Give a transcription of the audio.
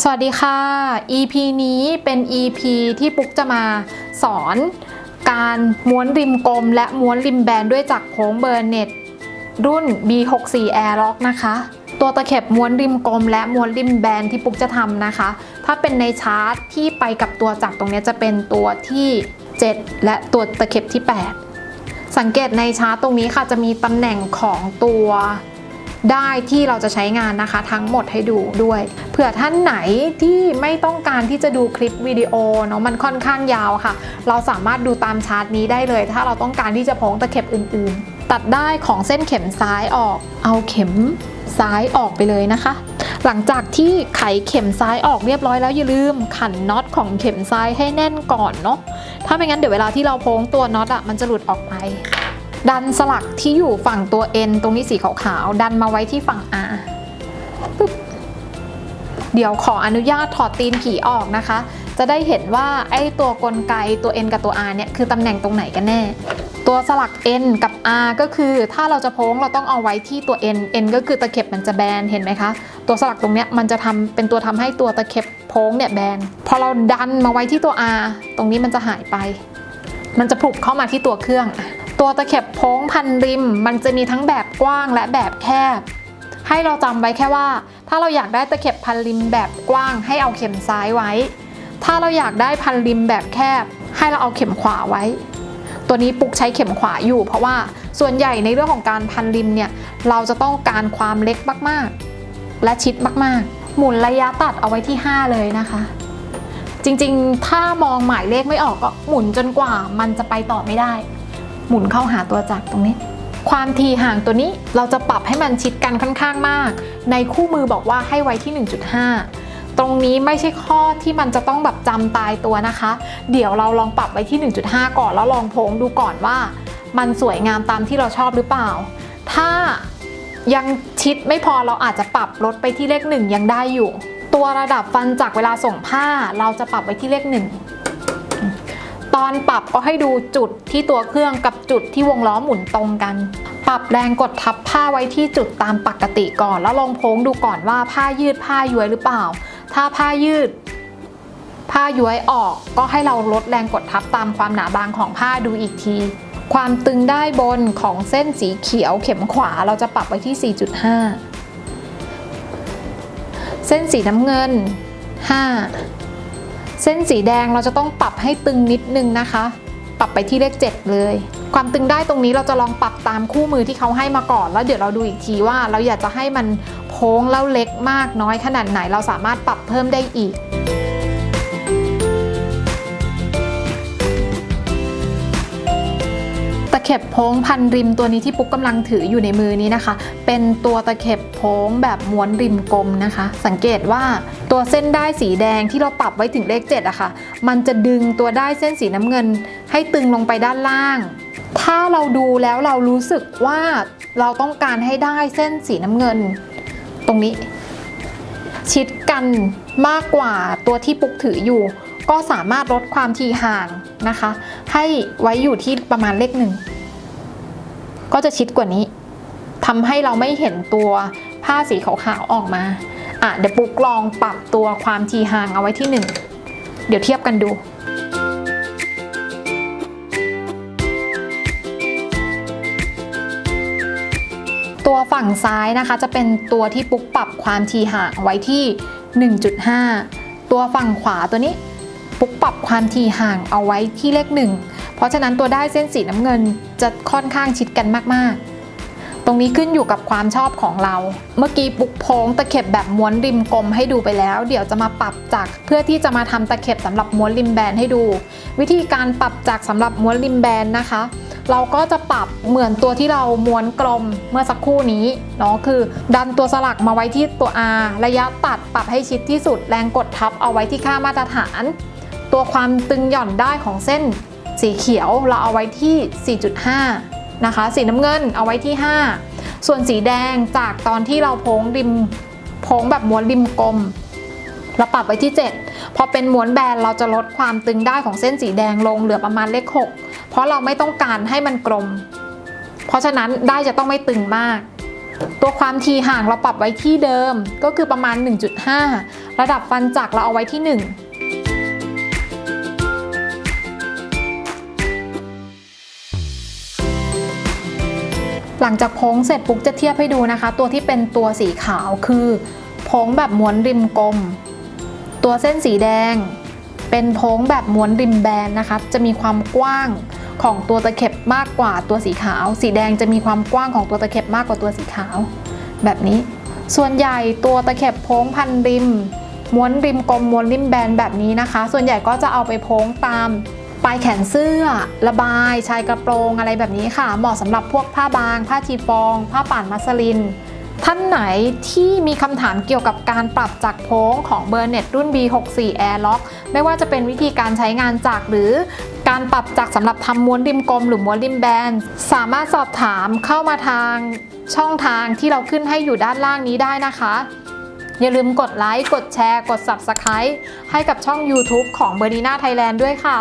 สวัสดีค่ะ EP นี้เป็น EP ที่ปุ๊กจะมาสอนการม้วนริมกลม และม้วนริมแบนด้วยจักรโค้งเบอร์เน็ตรุ่น B64 Airlock นะคะ ตัวตะเข็บม้วนริมกลม และม้วนริมแบนที่ปุ๊กจะทำนะคะ ถ้าเป็นในชาร์ตที่ไปกับตัวจักรตรงนี้จะเป็นตัวที่ 7 และตัวตะเข็บที่ 8 สังเกตในชาร์ตตรงนี้ค่ะจะมีตำแหน่งของตัว ได้ที่เราจะใช้งานนะคะ ทั้งหมดให้ดูด้วย เผื่อท่านไหนที่ไม่ต้องการที่จะดูคลิปวิดีโอเนาะมันค่อนข้างยาวค่ะ เราสามารถดูตามชาร์ตนี้ได้เลย ถ้าเราต้องการที่จะพ้องตะเข็บอื่น ๆ ตัดได้ของเส้นเข็มซ้ายออก เอาเข็มซ้ายออกไปเลยนะคะ หลังจากที่ไขเข็มซ้ายออกเรียบร้อยแล้วอย่าลืมขันน็อตของเข็มซ้ายให้แน่นก่อนเนาะถ้าไม่งั้นเดี๋ยวเวลาที่เราโพ้งตัวน็อตอะมันจะหลุดออกไป ดันสลักที่อยู่ฝั่งตัว N ตรงนี้สีขาวๆดันมาไว้ที่ฝั่ง R ปึ๊บเดี๋ยวขออนุญาตถอดตีนผีออกนะคะ จะได้เห็นว่าไอ้ตัวกลไกตัว N กับตัว R เนี่ยคือตำแหน่งตรงไหนกันแน่ ตัวสลัก N กับ R ก็คือถ้าเราจะโพ้งเราต้องเอาไว้ที่ตัว N N ก็คือตะเข็บมันจะแบนเห็นไหมคะ ตัวสลักตรงเนี้ยมันจะทำเป็นตัวทำให้ตัวตะเข็บโพ้งเนี่ยแบน พอเราดันมาไว้ที่ตัว R ตรงนี้มันจะหายไป มันจะผุบเข้ามาที่ตัวเครื่อง ตัวตะเข็บโพ้งพันริม มันจะมีทั้งแบบกว้างและแบบแคบ ให้เราจำไว้แค่ว่า ถ้าเราอยากได้ตะเข็บพันริมแบบกว้าง ให้เอาเข็มซ้ายไว้ ถ้าเราอยากได้พันริมแบบแคบ ให้เราเอาเข็มขวาไว้ ตัวนี้ปุกใช้เข็มขวาอยู่ เพราะว่าส่วนใหญ่ในเรื่องของการพันริมเนี่ยเราจะต้องการความเล็กมากๆ และชิดมากๆ หมุนระยะตัดเอาไว้ที่ 5 เลยนะคะ จริงๆ ถ้ามองหมายเลขไม่ออกก็หมุนจนกว่ามันจะไปต่อไม่ได้ หมุนเข้าหาตัวจักรตรงนี้ ความทีห่างตัวนี้เราจะปรับให้มันชิดกันค่อนข้างมาก ในคู่มือบอกว่าให้ไว้ที่ 1.5 ตรงนี้ไม่ใช่ข้อที่มันจะต้องแบบจำตายตัวนะคะ เดี๋ยวเราลองปรับไว้ที่ 1.5 ก่อนแล้วลองโพงดูก่อนว่า มันสวยงามตามที่เราชอบหรือเปล่า ถ้ายังชิดไม่พอเราอาจจะปรับลดไปที่เลขหนึ่งยังได้อยู่ ตัวระดับฟันจากเวลาส่งผ้าเราจะปรับไว้ที่เลขหนึ่ง ตอนปรับก็ให้ดูจุดที่ตัวเครื่องกับจุดที่วงล้อหมุนตรงกัน ปรับแรงกดทับผ้าไว้ที่จุดตามปกติก่อน แล้วลองโพ้งดูก่อนว่าผ้ายืดผ้าย้วยหรือเปล่า ถ้าผ้ายืด ผ้าย้วยออกก็ให้เราลดแรงกดทับตามความหนาบางของผ้าดูอีกที ความตึงได้บนของเส้นสีเขียวเข็มขวาเราจะปรับไว้ที่ 4.5 เส้นสีน้ำเงิน 5 เส้นสีแดงเราจะต้องปรับให้ตึงนิดนึงนะคะ ปรับไปที่เลข 7 เลย ความตึงได้ตรงนี้เราจะลองปรับตามคู่มือที่เขาให้มาก่อน แล้วเดี๋ยวเราดูอีกทีว่าเราอยากจะให้มันโค้งแล้วเล็กมากน้อยขนาดไหน เราสามารถปรับเพิ่มได้อีก เข็บโพ้งพันริมตัวนี้ที่ปุ๊กกำลังถืออยู่ในมือนี้นะคะ เป็นตัวตะเข็บโพ้งแบบม้วนริมกลมนะคะ สังเกตว่าตัวเส้นได้สีแดงที่เราปรับไว้ถึงเลข7อะค่ะ มันจะดึงตัวได้เส้นสีน้ำเงิน ให้ตึงลงไปด้านล่าง ถ้าเราดูแล้วเรารู้สึกว่าเราต้องการให้ได้เส้นสีน้ำเงิน ตรงนี้ ชิดกันมากกว่าตัวที่ปุ๊กถืออยู่ ก็สามารถลดความทีห่างนะคะ ให้ไว้อยู่ที่ประมาณเลขหนึ่ง ก็จะชิดกว่านี้ทำให้เราไม่เห็นตัวผ้าสีขาวๆออกมาอะเดี๋ยวปุ๊กลองปรับตัวความทีห่างเอาไว้ที่หนึ่งเดี๋ยวเทียบกันดูตัวฝั่งซ้ายนะคะจะเป็นตัวที่ปุ๊กปรับความทีห่างไว้ที่ 1.5 ตัวฝั่งขวาตัวนี้ปุ๊กปรับความทีห่างเอาไว้ที่เลขหนึ่ง ราะฉะนั้นตัวได้เส้นสีน้ำเงินจะค่อนข้างชิดกันมากๆ ตรงนี้ขึ้นอยู่กับความชอบของเรา เมื่อกี้ปุกโพงตะเข็บแบบม้วนริมกลมให้ดูไปแล้ว เดี๋ยวจะมาปรับจักรเพื่อที่จะมาทำตะเข็บสำหรับม้วนริมแบนให้ดู วิธีการปรับจักรสำหรับม้วนริมแบนนะคะ เราก็จะปรับเหมือนตัวที่เราม้วนกลมเมื่อสักครู่นี้เนาะคือ ดันตัวสลักมาไว้ที่ตัว R ระยะตัดปรับให้ชิดที่สุดแรงกดทับเอาไว้ที่ค่ามาตรฐาน ตัวความตึงหย่อนได้ของเส้น สีเขียวเราเอาไว้ที่ 4.5 นะคะ สีน้ำเงินเอาไว้ที่ 5 ส่วนสีแดงจากตอนที่เราโพงริมโพงแบบม้วนริมกลม เราปรับไว้ที่ 7 พอเป็นม้วนแบนเราจะลดความตึงได้ของเส้นสีแดงลงเหลือประมาณเลข 6 เพราะเราไม่ต้องการให้มันกลม เพราะฉะนั้นได้จะต้องไม่ตึงมากตัวความทีห่างเราปรับไว้ที่เดิมก็คือประมาณ 1.5 ระดับฟันจักรเราเอาไว้ที่ 1 หลังจากโพ้งเสร็จปุ๊กจะเทียบให้ดูนะคะ ตัวที่เป็นตัวสีขาวคือโพ้งแบบม้วนริมกลม ตัวเส้นสีแดง เป็นโพ้งแบบม้วนริมแบนนะคะ จะมีความกว้างของตัวตะเข็บมากกว่าตัวสีขาว สีแดงจะมีความกว้างของตัวตะเข็บมากกว่าตัวสีขาว แบบนี้ ส่วนใหญ่ตัวตะเข็บโพ้งพันริมม้วนริมกลมม้วนริมแบนแบบนี้นะคะ ส่วนใหญ่ก็จะเอาไปโพ้งตาม ปลายแขนเสื้อ ระบาย ชายกระโปรงอะไรแบบนี้ค่ะ เหมาะสำหรับพวกผ้าบาง ผ้าชีฟอง ผ้าป่านมัสลิน ท่านไหนที่มีคำถามเกี่ยวกับการปรับจักรโพ้งของเบอร์เน็ตรุ่น B64 Airlock ไม่ว่าจะเป็นวิธีการใช้งานจักรหรือการปรับจักรสำหรับทำม้วนริมกลมหรือม้วนริมแบน สามารถสอบถามเข้ามาทางช่องทางที่เราขึ้นให้อยู่ด้านล่างนี้ได้นะคะ อย่าลืมกดไลค์ กดแชร์ กด Subscribe ให้กับช่อง YouTube ของ b e r n i n a Thailand ด้วยค่ะ